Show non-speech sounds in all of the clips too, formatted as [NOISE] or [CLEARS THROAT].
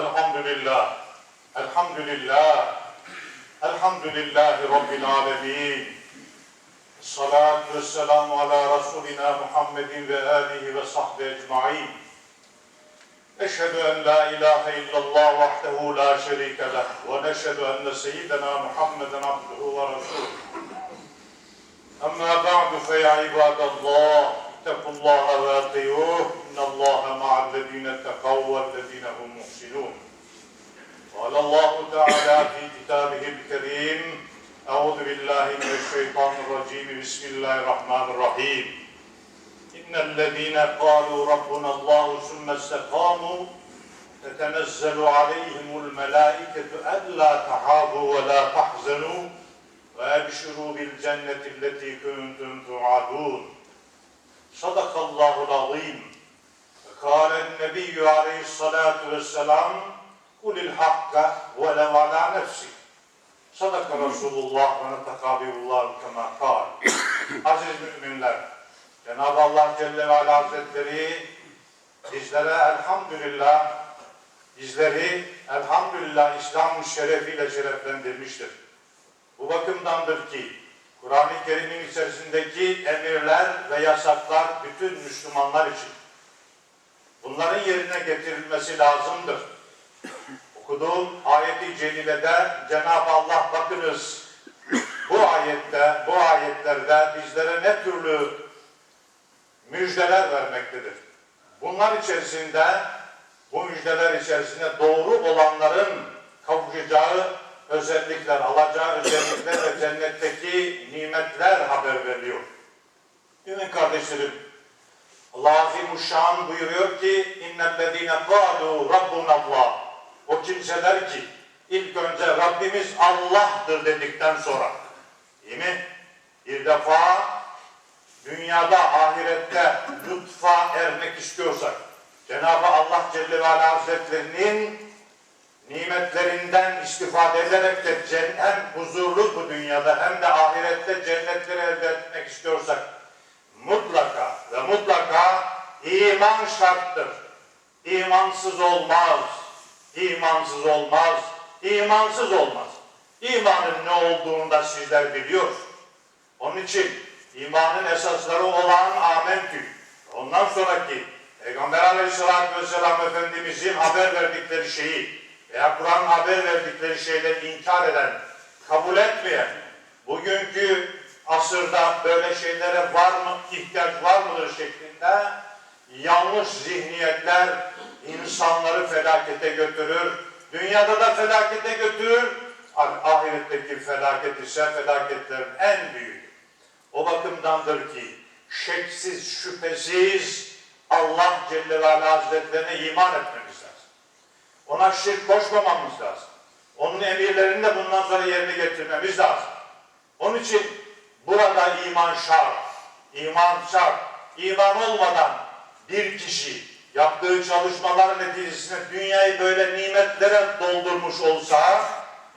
الحمد لله الحمد لله الحمد لله رب العالمين. الصلاة والسلام على رسولنا محمد وآله وصحبه أجمعين. أشهد أن لا إله إلا الله وحده لا شريك له ونشهد أن سيدنا محمد عبده ورسوله. أما بعد فيا عباد الله اتقوا الله وأطيعوه. Ve atiyuh innallaha ma'allezine tekav vellezine hum muhsinun. قال الله تعالى في كتابه الكريم أعوذ بالله من الشيطان الرجيم. بسم الله الرحمن الرحيم. إن الذين قالوا ربنا الله ثم استقاموا تتنزل عليهم الملائكة ألا تخافوا ولا تحزنوا وأبشروا بالجنة التي كنتم توعدون. صدق الله العظيم. Kâlen nebiyyü aleyhissalâtu vesselâm kulil hakka ve lev alâ nefsi. Sadaka Resulullah ve netekabiyullahu kemâ kâl. Aziz müminler, Cenab-ı Allah Celle ve Ala Hazretleri bizlere elhamdülillah bizleri elhamdülillah İslam şerefiyle şereflendirmiştir. Bu bakımdandır ki Kur'an-ı Kerim'in içerisindeki emirler ve yasaklar bütün Müslümanlar için Bunların yerine getirilmesi lazımdır. Okuduğum ayeti celilede Cenab-ı Allah bakınız bu ayette, bu ayetlerde bizlere ne türlü müjdeler vermektedir. Bunlar içerisinde, bu müjdeler içerisinde doğru olanların kavuşacağı özellikler, alacağı özellikler ve cennetteki nimetler haber veriliyor. Mümin kardeşlerim, Allah Azimuşşan buyuruyor ki innellezine kâlû rabbunallah o kimseler ki ilk önce Rabbimiz Allah'tır dedikten sonra değil mi? Bir defa dünyada, ahirette lütfa ermek istiyorsak Cenab-ı Allah Celle ve Ala Hazretlerinin nimetlerinden istifade ederek de hem huzurlu bu dünyada hem de ahirette cennetleri elde etmek istiyorsak mutlaka ve mutlaka iman şarttır. İmansız olmaz. İmansız olmaz. İmansız olmaz. İmanın ne olduğunu da sizler biliyor. Onun için imanın esasları olan amentü. Ondan sonraki Peygamber aleyhissalatü vesselam Efendimizin haber verdikleri şeyi veya Kur'an haber verdikleri şeyleri inkar eden, kabul etmeyen, bugünkü asırda böyle şeylere var mı, ihtiyaç var mıdır şeklinde yanlış zihniyetler insanları felakete götürür. Dünyada da felakete götürür. Ahiretteki felaket ise felaketlerin en büyüğü. O bakımdandır ki şeksiz, şüphesiz Allah Celle ve Ala Hazretlerine iman etmemiz lazım. Ona şirk koşmamamız lazım. Onun emirlerini de bundan sonra yerine getirmemiz lazım. Onun için burada iman şart. İman şart. İman olmadan bir kişi yaptığı çalışmalar neticesinde dünyayı böyle nimetlere doldurmuş olsa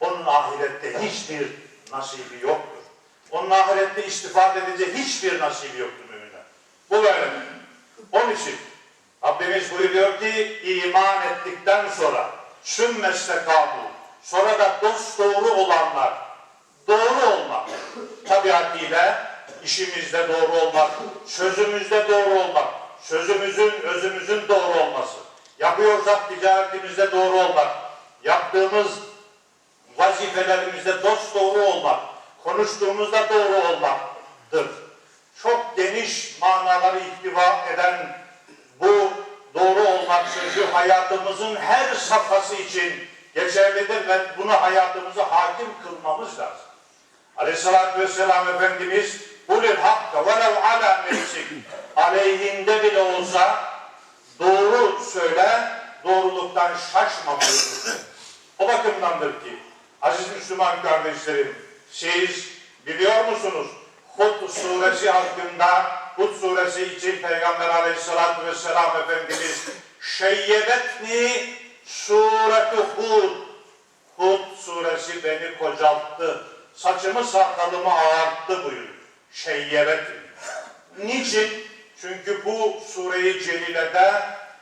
onun ahirette hiçbir nasibi yoktur. Onun ahirette istifade edecek hiçbir nasibi yoktur müminler. Bu böyle. Onun için Rabbimiz buyuruyor ki iman ettikten sonra sümmestekabu sonra da dost doğru olanlar doğru olmak tabiatıyla işimizde doğru olmak, sözümüzde doğru olmak, sözümüzün, özümüzün doğru olması, yapıyorsak ticaretimizde doğru olmak, yaptığımız vazifelerimizde dost doğru olmak, konuştuğumuzda doğru olmaktır. Çok geniş manaları ihtiva eden bu doğru olmak sözü hayatımızın her safhası için geçerlidir ve bunu hayatımıza hakim kılmamız lazım. Aleyhissalatü vesselam Efendimiz Kulil hakka velev ala nefsik. [LAUGHS] Aleyhinde bile olsa doğru söyle, doğruluktan şaşma. O bakımdandır ki aziz Müslüman kardeşlerim siz biliyor musunuz Hud suresi hakkında Hud suresi için Peygamber aleyhissalatü vesselam Efendimiz şeyyebetni sureti Hud. Hud suresi beni kocalttı saçımı sakalımı ağarttı buyuruyor. Şeyyebet. Niçin? Çünkü bu sureyi celilede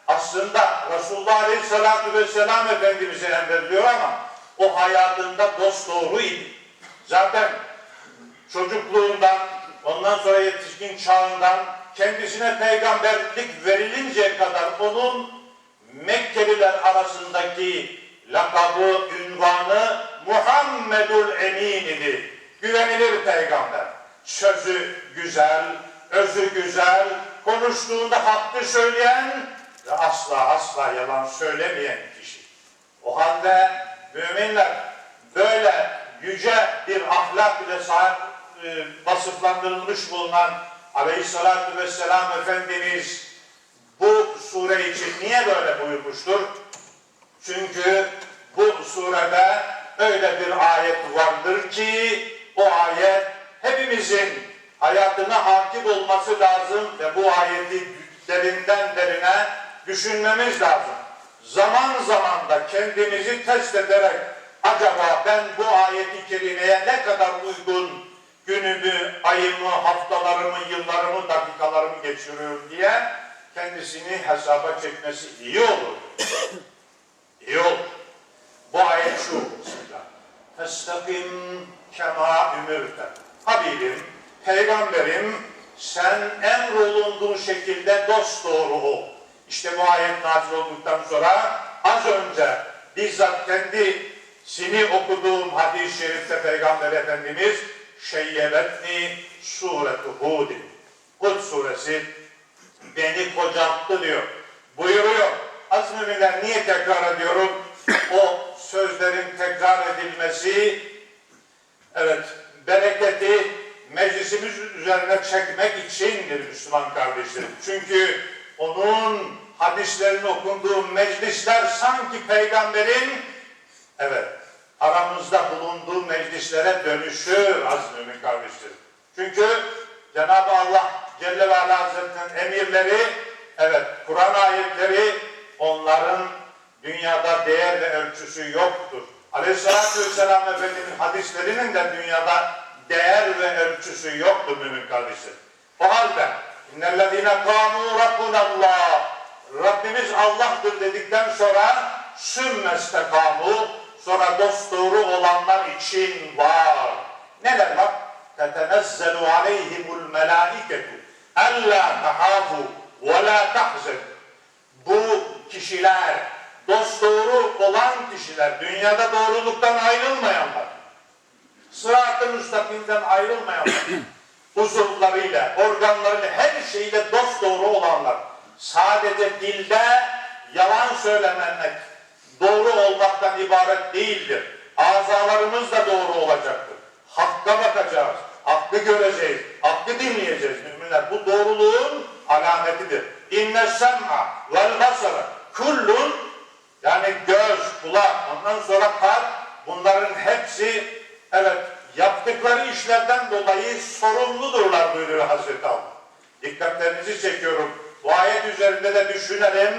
aslında Resulullah Aleyhisselatü Vesselam Efendimiz'e emrediliyor ama o hayatında dost doğruydu. Zaten çocukluğundan, ondan sonra yetişkin çağından kendisine peygamberlik verilinceye kadar onun Mekkeliler arasındaki lakabı, ünvanı Muhammedül Emin idi. Güvenilir peygamber. Sözü güzel, özü güzel, konuştuğunda hakkı söyleyen ve asla asla yalan söylemeyen kişi. O halde müminler böyle yüce bir ahlak ile sahip e, vasıflandırılmış bulunan Aleyhisselatü Vesselam Efendimiz bu sure için niye böyle buyurmuştur? Çünkü bu surede öyle bir ayet vardır ki o ayet hepimizin hayatına hakim olması lazım ve bu ayeti derinden derine düşünmemiz lazım. Zaman zaman da kendimizi test ederek acaba ben bu ayeti kerimeye ne kadar uygun günümü, ayımı, haftalarımı, yıllarımı, dakikalarımı geçiriyorum diye kendisini hesaba çekmesi iyi olur. iyi olur. Bu ayet şu. Bismillah. Festakim kema ümürte. Habibim, peygamberim sen emrolunduğun şekilde dost doğru ol. İşte bu ayet nazil olduktan sonra az önce bizzat kendisini okuduğum hadis-i şerifte Peygamber Efendimiz şeyyebetni sureti Hud'in. Hud suresi beni kocalttı diyor. Buyuruyor. Az müminler niye tekrar ediyorum? O sözlerin edilmesi evet bereketi meclisimiz üzerine çekmek içindir Müslüman kardeşlerim. Çünkü onun hadislerini okunduğu meclisler sanki peygamberin evet aramızda bulunduğu meclislere dönüşür az mümin kardeşlerim. Çünkü Cenab-ı Allah Celle ve Ala Hazretleri'nin emirleri, evet Kur'an ayetleri onların dünyada değer ve ölçüsü yoktur. Aleyhisselatü Vesselam Efendimiz hadislerinin de dünyada değer ve ölçüsü yoktu mümin kardeşler. O halde innellezine kanu rabbunallah Rabbimiz Allah'tır dedikten sonra sümmeste kanu sonra dosdoğru olanlar için var. Neler var? Tetenezzelu aleyhimul melaiketu ella tahafu ve la tahzen. Bu kişiler dosdoğru olan kişiler, dünyada doğruluktan ayrılmayanlar, sırat-ı müstakimden ayrılmayanlar, [CLEARS THROAT] uzuvlarıyla, organlarıyla, her şeyle dosdoğru olanlar, sadece dilde yalan söylememek, doğru olmaktan ibaret değildir. Azalarımız da doğru olacaktır. Hakka bakacağız, hakkı göreceğiz, hakkı dinleyeceğiz müminler. Bu doğruluğun alametidir. İnne sem'a vel basara kullun yani göz, kulak, ondan sonra kalp bunların hepsi evet yaptıkları işlerden dolayı sorumludurlar buyuruyor Hazreti Allah. Dikkatlerinizi çekiyorum. Bu ayet üzerinde de düşünelim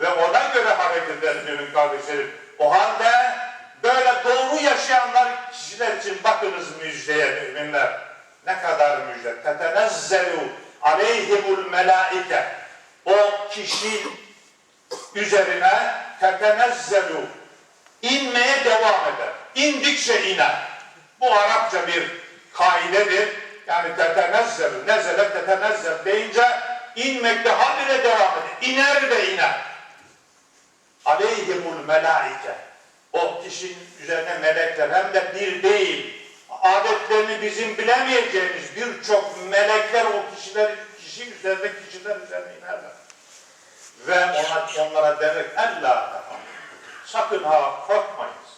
ve ona göre hareket edelim kardeşlerim. O halde böyle doğru yaşayanlar kişiler için bakınız müjdeye müminler. Ne kadar müjde. Tetenezzelu aleyhimul melaike. O kişi üzerine tetenezzelu inmeye devam eder. İndikçe iner. Bu Arapça bir kaidedir. Yani tetenezzelu, nezele tetenezzel deyince inmekte habire devam eder. İner de iner. Aleyhimul melaike. O kişinin üzerine melekler hem de bir değil. Adetlerini bizim bilemeyeceğimiz birçok melekler o kişiler kişi üzerinde kişiler üzerine inerler. Ve ona, onlara derler ella sakın ha korkmayınız.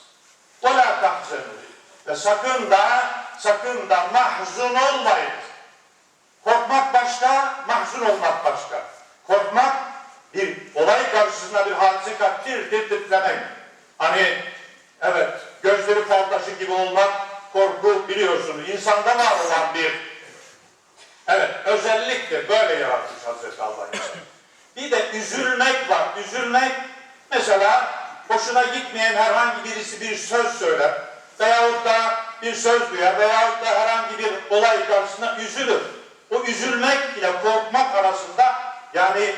Ve la ve sakın da sakın da mahzun olmayınız. Korkmak başka, mahzun olmak başka. Korkmak bir olay karşısında bir hadise tir titremek. Hani evet gözleri fal taşı gibi olmak korku biliyorsunuz. insanda var olan bir evet özelliktir. Böyle yaratmış Hazreti Allah. Bir de üzülmek var. Üzülmek mesela hoşuna gitmeyen herhangi birisi bir söz söyler veyahut da bir söz duyar veyahut da herhangi bir olay karşısında üzülür. O üzülmek ile korkmak arasında yani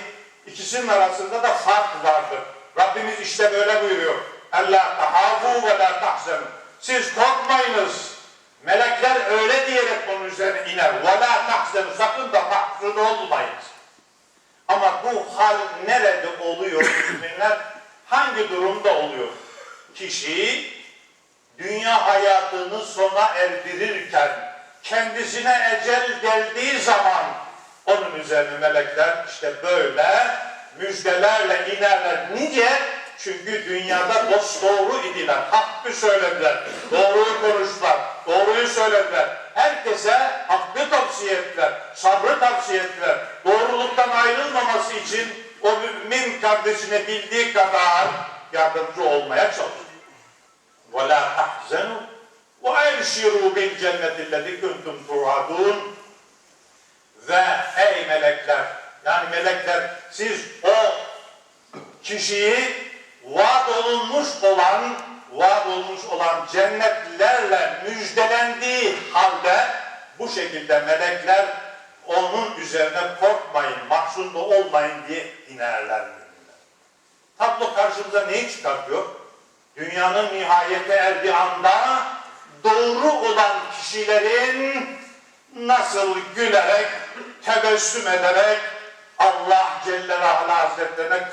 İkisinin arasında da fark vardır. Rabbimiz işte böyle buyuruyor. Allah tahafu ve la tahzenu. Siz korkmayınız. Melekler öyle diyerek bunun üzerine iner. Ve la tahzenu. Sakın da mahzun olmayınız. Hal nerede oluyor müminler? Hangi durumda oluyor? Kişi dünya hayatını sona erdirirken kendisine ecel geldiği zaman onun üzerine melekler işte böyle müjdelerle inerler. Nice? Çünkü dünyada dost doğru idiler. Hakkı söylediler. Doğruyu konuştular. Doğruyu söylediler Herkese hakkı tavsiye ettiler. Sabrı tavsiye ettiler. Doğruluktan ayrılmaması için o mümin kardeşine bildiği kadar yardımcı olmaya çalıştı. وَلَا تَحْزَنُوا وَاَبْشِرُوا بِالْجَنَّةِ الَّذِي كُنْتُمْ تُوعَدُونَ Ve ey melekler, yani melekler siz o kişiyi vaat olunmuş olan, vaat olmuş olan cennetlerle müjdelendiği halde bu şekilde melekler onun üzerine korkmayın, mahzun olmayın diye inerler. Tablo karşımıza neyi çıkartıyor? Dünyanın nihayete erdiği anda doğru olan kişilerin nasıl gülerek, tebessüm ederek Allah Celle ve Ala Hazretlerine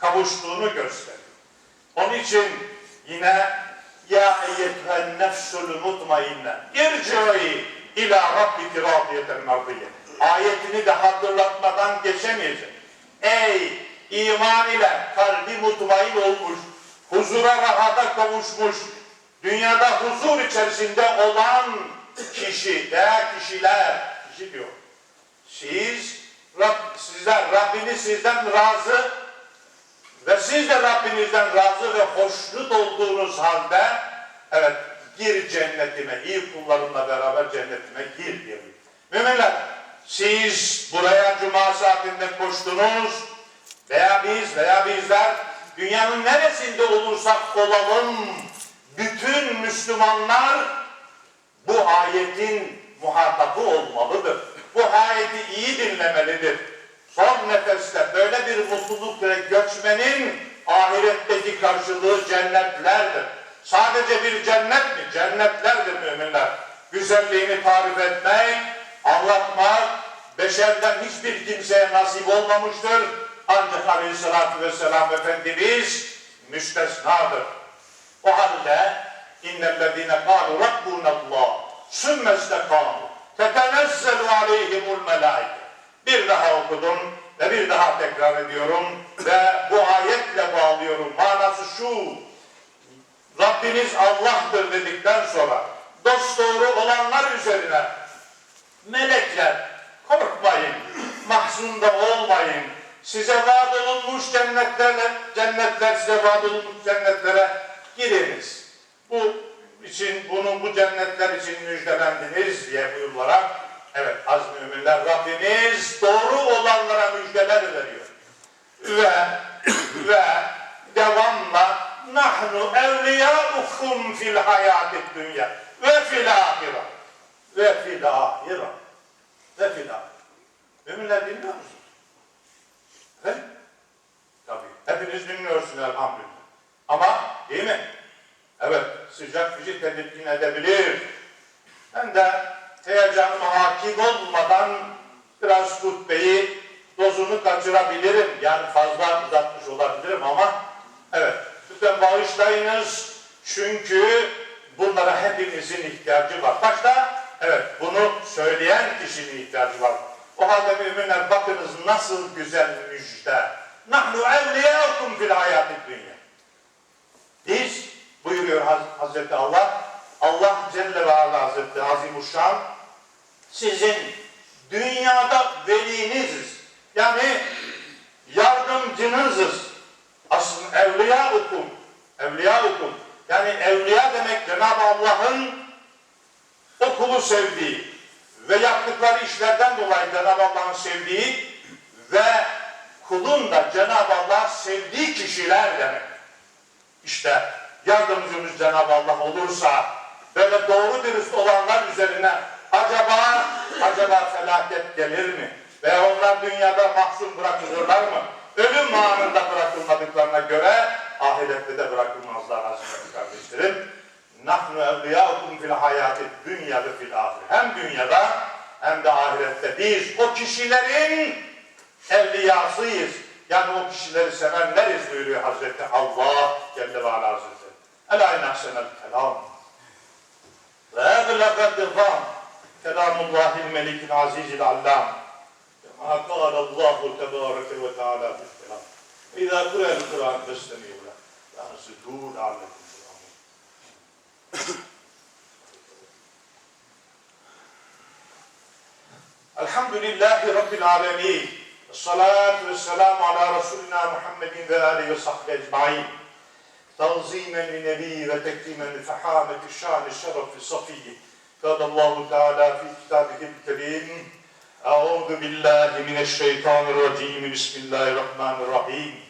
kavuştuğunu gösteriyor. Onun için yine ya eyyetühen nefsul mutmainne irci'i ila rabbiki radiyeten merdiye. Ayetini de hatırlatmadan geçemeyecek. Ey iman ile kalbi mutmain olmuş, huzura rahata kavuşmuş, dünyada huzur içerisinde olan kişi veya kişiler, kişi diyor. Siz, Rab, sizler, Rabbiniz sizden razı ve siz de Rabbinizden razı ve hoşnut olduğunuz halde evet gir cennetime, iyi kullarımla beraber cennetime gir diyor. Müminler siz buraya cuma saatinde koştunuz veya biz veya bizler dünyanın neresinde olursak olalım bütün Müslümanlar bu ayetin muhatabı olmalıdır. Bu ayeti iyi dinlemelidir. Son nefeste böyle bir mutluluk ve göçmenin ahiretteki karşılığı cennetlerdir. Sadece bir cennet mi? Cennetlerdir müminler. Güzelliğini tarif etmek, anlatmak, beşerden hiçbir kimseye nasip olmamıştır. Ancak aleyhissalatü vesselam Efendimiz müstesnadır. O halde innellezine kâlu rabbunallah sümme istekâmu tetenezzelu aleyhimul melâike bir daha okudum ve bir daha tekrar ediyorum ve bu ayetle bağlıyorum. Manası şu, Rabbiniz Allah'tır dedikten sonra dost doğru olanlar üzerine melekler korkmayın, mahzun da olmayın. Size vaat olunmuş cennetlerle, cennetler size vaat olunmuş cennetlere giriniz. Bu için, bunun bu cennetler için müjdelendiniz diye buyurularak Evet az müminler Rabbimiz doğru olanlara müjdeler veriyor. Ve [CLEARS THROAT] ve devamla nahnu evliyaukum fil hayatid dünya ve fil ahire ve fil ahire ve fil ahire. Müminler dinliyor musunuz? Efendim? Tabii. Hepiniz dinliyorsunuz elhamdülillah. Ama değil mi? Evet sıcak bizi tedirgin edebilir. Ben de heyecanıma hakim olmadan biraz hutbeyi dozunu kaçırabilirim. Yani fazla uzatmış olabilirim ama evet lütfen bağışlayınız. Çünkü bunlara hepimizin ihtiyacı var. Başta evet bunu söyleyen kişinin ihtiyacı var. O halde müminler bakınız nasıl güzel müjde. Nahnu evliyâkum fil hayâti dünya. Biz buyuruyor Haz- Hazreti Allah Allah Celle ve Ala Hazretleri Azimuşşan sizin dünyada veliniziz. Yani yardımcınızız. Aslında evliya okum. Evliya okum. Yani evliya demek Cenab-ı Allah'ın o kulu sevdiği ve yaptıkları işlerden dolayı Cenab-ı Allah'ın sevdiği ve kulun da Cenab-ı Allah sevdiği kişiler demek. İşte yardımcımız Cenab-ı Allah olursa böyle doğru dürüst olanlar üzerine acaba acaba felaket gelir mi? Ve onlar dünyada mahzun bırakılırlar mı? ölüm anında bırakılmadıklarına göre ahirette de bırakılmazlar aziz kardeşlerim. Nahnu evliyâkum fil hayâti dünya ve fil ahir. Hem dünyada hem de ahirette biz o kişilerin evliyasıyız. Yani o kişileri sevenleriz buyuruyor Hazreti Allah Celle ve Ala Hazretleri. Ela inahsenel kelam. Ve eblefe dıvam. Kelamullahil melikil azizil allam. Kema kâlallahu tebâreke ve teâlâ fil kelam. İzâ kurel Kur'an festemi'u الحمد لله رب العالمين الصلاة والسلام على رسولنا محمد وآله وصحبه أجمعين تعظيما لنبي وتكريما لفحامة الشان الشرف الصفي قال الله تعالى في كتابه الكريم أعوذ بالله من الشيطان الرجيم بسم الله الرحمن الرحيم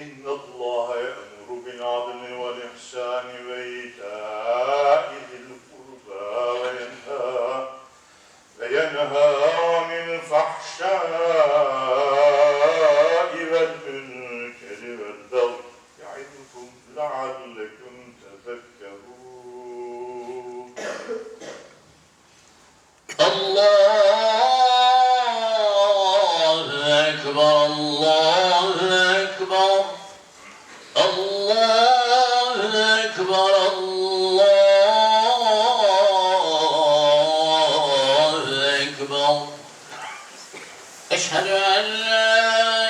in الله أكبر أشهد أن لا